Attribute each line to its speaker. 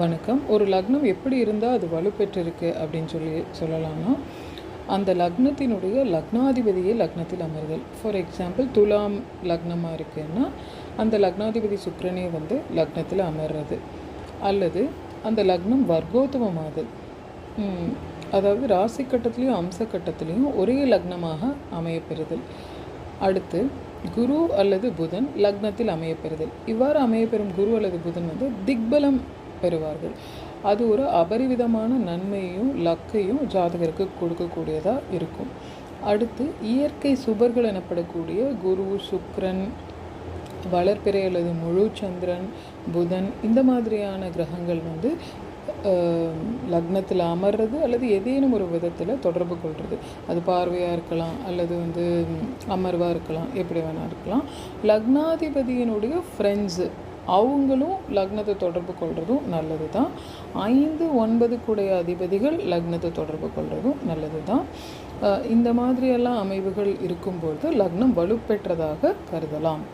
Speaker 1: வணக்கம். ஒரு லக்னம் எப்படி இருந்தால் அது வலுப்பெற்றிருக்கு அப்படின்னு சொல்லி சொல்லலாம்னா அந்த லக்னத்தினுடைய லக்னாதிபதியே லக்னத்தில் அமர்தல். ஃபார் எக்ஸாம்பிள் துலாம் லக்னமாக இருக்குன்னா அந்த லக்னாதிபதி சுக்கரனே வந்து லக்னத்தில் அமர்றது. அல்லது அந்த லக்னம் வர்க்கோத்தமமாதல் அதாவது ராசி கட்டத்துலேயும் அம்ச கட்டத்துலேயும் ஒரே லக்னமாக அமையப்பெறுதல். அடுத்து குரு அல்லது புதன் லக்னத்தில் அமையப்பெறுதல். இவ்வாறு அமையப்பெறும் குரு அல்லது புதன் வந்து திக்பலம் பெறுவார்கள். அது ஒரு அபரிவிதமான நன்மையையும் லக்கையும் ஜாதகருக்கு கொடுக்கக்கூடியதாக இருக்கும். அடுத்து இயற்கை சுபர்கள் எனப்படக்கூடிய குரு சுக்ரன் வளர்பிறை அல்லது முழு சந்திரன் புதன் இந்த மாதிரியான கிரகங்கள் வந்து லக்னத்தில் அமர்றது அல்லது ஏதேனும் ஒரு விதத்தில் தொடர்பு கொள்வது அது பார்வையாக இருக்கலாம் அல்லது வந்து அமர்வாக இருக்கலாம் எப்படி வேணால் இருக்கலாம். லக்னாதிபதியினுடைய ஃப்ரெண்ட்ஸு அவங்களும் லக்னத்தை தொடர்பு கொள்வதும் நல்லது தான் ஐந்து ஒன்பது கூடைய அதிபதிகள் லக்னத்தை தொடர்பு கொள்வதும் நல்லது தான் இந்த மாதிரியெல்லாம் அமைவுகள் இருக்கும்பொழுது லக்னம் வலுப்பெற்றதாக கருதலாம்.